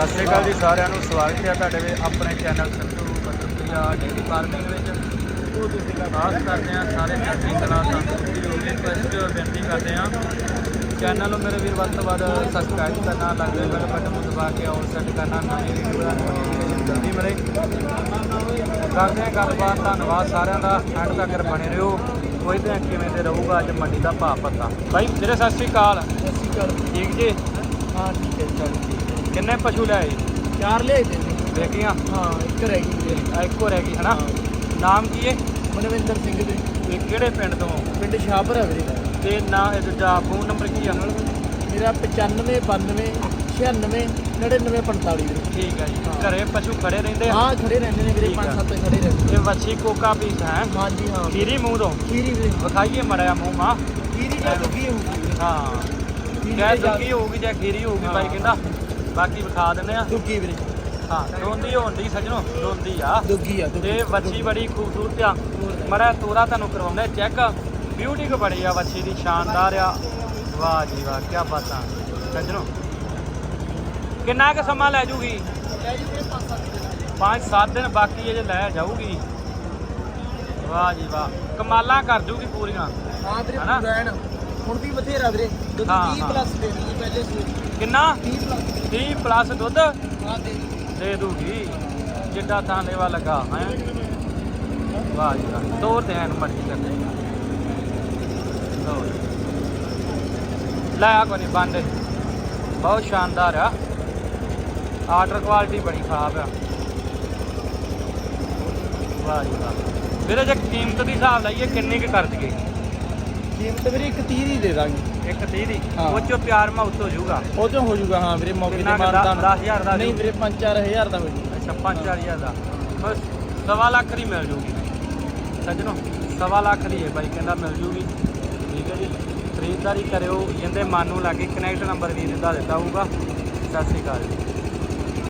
ਸਤਿ ਸ਼੍ਰੀ ਅਕਾਲ ਜੀ ਸਾਰਿਆਂ ਨੂੰ ਸਵਾਗਤ ਹੈ ਤੁਹਾਡੇ ਵੀ ਆਪਣੇ ਚੈਨਲ ਸੰਧੂ ਮਤਲਬੀਆ ਡੇਰੀ ਫਾਰਮਿੰਗ ਵਿੱਚ। ਉਹ ਤੁਸੀਂ ਆਸ ਕਰਦੇ ਆ ਸਾਰੇ ਚੜ੍ਹਦੀ ਕਲਾ ਤੰਦਰੁਸਤੀ ਹੋਵੇ ਰਿਕਵੈਸਟ ਬੇਨਤੀ ਕਰਦੇ ਆ ਚੈਨਲ ਨੂੰ ਮੇਰੇ ਵੀਰ ਵੱਧ ਤੋਂ ਵੱਧ ਸਬਸਕ੍ਰਾਈਬ ਕਰਨਾ ਲੱਗਦੇ ਬੈਲ ਬਟਨ ਨੂੰ ਦਬਾ ਕੇ ਆਲ ਸੈੱਟ ਕਰਨਾ ਨਵੀਂ ਵੀਡੀਓ ਦਾ ਨੋਟੀਫਿਕੇਸ਼ਨ ਜਲਦੀ ਮਿਲੇ। ਕਰਦੇ ਆ ਗੱਲਬਾਤ ਧੰਨਵਾਦ ਸਾਰਿਆਂ ਦਾ। ਐਂਡ ਤੱਕ ਬਣੇ ਰਹੋ ਕੋਈ ਤੇ ਕਿਵੇਂ ਤੇ ਰਹੂਗਾ ਅੱਜ ਮੰਡੀ ਦਾ ਭਾਅ ਪਤਾ। ਬਾਈ ਵੀਰੇ ਸਤਿ ਸ਼੍ਰੀ ਅਕਾਲ। ਸਤਿ ਸ਼੍ਰੀ ਅਕਾਲ। ਠੀਕ ਜੀ? ਹਾਂ ਠੀਕ ਹੈ ਚਲ ਕਿੰਨੇ ਪਸ਼ੂ ਲੈ ਆਏ ਚਾਰ ਲਿਆਏ ਤੇ। ਦੇਖੀਆਂ ਹਾਂ ਇੱਕ ਰਹਿ ਗਈ ਵੀਰੇ ਆ ਇੱਕੋ ਰਹਿ ਗਈ ਹਨਾ? ਨਾਮ ਕੀ ਹੈ ਮਨਵਿੰਦਰ ਸਿੰਘ ਦੇ ਤੇ ਕਿਹੜੇ ਪਿੰਡ ਤੋਂ? ਪਿੰਡ ਸ਼ਾਹਪੁਰ ਹੈ ਵੀਰੇ। ਤੇ ਨਾ ਇਹ ਦੂਜਾ ਫੋਨ ਨੰਬਰ ਕੀ ਆ? ਮੇਰਾ 95 92 96 99 45 ਵੀਰੇ। ਠੀਕ ਹੈ ਜੀ। ਘਰੇ ਪਸ਼ੂ ਖੜੇ ਰਹਿੰਦੇ ਆ? ਹਾਂ ਖੜੇ ਰਹਿੰਦੇ ਨੇ ਵੀਰੇ ਠੀਕ ਪੰਜ ਆ। ਸੱਤ ਖੜੇ ਰਹਿੰਦੇ ਇਹ ਵੱਛੀ ਕੋਕਾ ਪੀਸ ਹੈ? ਹਾਂਜੀ ਹਾਂ। ਖੀਰੀ ਮੂੰਹ ਤੋਂ? ਖੀਰੀ ਵੀਰੇ। ਵਿਖਾਈਏ ਮੜਿਆ ਮੂੰਹ ਮਾ। ਖੀਰੀ ਜਾਂ ਦੁੱਗੀ ਹੋਊਗੀ ਵੀਰੇ। ਹਾਂ। ਖੀਰੀ ਜਾਂ- ਦੁੱਗੀ ਹੋਊਗੀ ਜਾਂ ਖੀਰੀ ਹੋਊਗੀ ਬਾਈ। ਕਹਿੰਦਾ। ਬਾਕੀ ਵਿਖਾ ਦਿੰਦੇ ਆ। ਦੁੱਗੀ ਵੀਰੇ। ਹਾਂ ਰੋਂਦੀ ਹੋਂਦੀ ਸਜਣੋ ਰੋਂਦੀ ਆ। ਦੁੱਗੀ ਆ ਦੁੱਗੀ ਤੇ ਵੱਛੀ ਬੜੀ ਖੂਬਸੂਰਤ ਆ। ਮੜਾ ਤੋਰਾ ਤੁਹਾਨੂੰ ਕਰਵਾਉਂਦੇ ਚੈੱਕ। ਬਿਊਟੀ ਕੋ ਬੜੀ ਆ ਵੱਛੀ ਦੀ ਸ਼ਾਨਦਾਰ ਆ। ਵਾਹ ਜੀ ਵਾਹ ਕੀ ਬਾਤਾਂ। ਸੱਜਣੋ ਕਿੰਨਾ ਕੁ ਸਮਾਂ ਲੈ ਜੂਗੀ? ਲੈ ਜੀ ਵੀਰੇ ਪੰਜ ਸੱਤ ਦਿਨ 5-7 ਦਿਨ ਬਾਕੀ ਅਜੇ ਲੈ ਜਾਊਗੀ। ਵਾਹ ਜੀ ਵਾਹ ਕਮਾਲਾਂ ਕਰ ਜੂਗੀ ਪੂਰੀਆਂ। ਹਾਂ ਹਨਾ? ਪੂਰਾ ਹੁਣ ਵੀ ਬਥੇਰਾ ਵੀਰੇ। ਦੁੱਧ ਹਾਂ, 30 ਹਾਂ। ਪਲੱਸ ਦੇ ਦੂਗੀ ਪਹਿਲੇ ਸੂਈ ਕਿੰਨਾ? 30 ਪਲੱਸ 30 ਪਲੱਸ ਦੁੱਧ? ਹਾਂ ਦੇ ਦੂਗੀ। ਦੇ ਦੂਗੀ। ਜਿੱਡਾ ਥਾਂ ਲੈਵਾ ਲੱਗਾ ਹੈ? ਵਾਹ ਜੀ ਵਾਹ। ਤੋਰ ਤੇ ਐਨ ਮਰਜ਼ੀ ਕਰਦੇ ਲੈ ਆ ਬੰਦ। ਬਹੁਤ ਸ਼ਾਨਦਾਰ ਆ। ਆਰਡਰ ਕੁਆਲਿਟੀ ਬੜੀ ਖਰਾਬ ਆ। ਵਾਹ ਜੀ ਵਾਹ। ਵੀਰੇ ਜੇ ਕੀਮਤ ਦੀ ਹਿਸਾਬ ਲਾਈਏ ਕਿੰਨੀ ਕੁ ਕਰ ਦਈਏ? ਕੀਮਤ ਵੀਰੇ ਇੱਕ 30 ਦੀ ਦੇ ਦਾਂਗੇ। ਇੱਕ 30 ਦੀ? ਹਾਂ। ਉਹ ਚੋਂ ਪਿਆਰ ਮੌਤ ਹੋ ਜਾਊਗਾ ਉਹ ਚੋਂ ਹੋ ਜਾਊਗਾ ਹਾਂ ਵੀਰੇ ਮੌਕੇ ਤੇ ਕਿੰਨਾ ਕੁ? ਮਾਰਦਾ ਦਸ- ਦਸ ਹਜ਼ਾਰ ਦਾ ਨਹੀਂ। ਵੀਰੇ 5-4000 ਦਾ ਹੋ ਜਾਊਗਾ। ਅੱਛਾ 5000 ਦਾ। ਬਸ ਸਵਾ ਲੱਖ ਦੀ ਮਿਲ ਜੂਗੀ। ਸੱਜਣੋ ਸਵਾ ਲੱਖ ਦੀ ਹੈ ਬਾਈ ਕਹਿੰਦਾ ਮਿਲ ਜੂਗੀ। ਠੀਕ ਹੈ ਜੀ। ਖਰੀਦਦਾਰੀ ਕਰਿਓ ਜਿੰਦੇ ਮਨ ਨੂੰ ਲੱਗੇ ਕਨੈਕਟ ਨੰਬਰ ਵੀ ਦਿੱਤਾ ਦਿੱਤਾ ਹੋਊਗਾ। ਸਤਿ ਸ਼੍ਰੀ ਅਕਾਲ ਜੀ।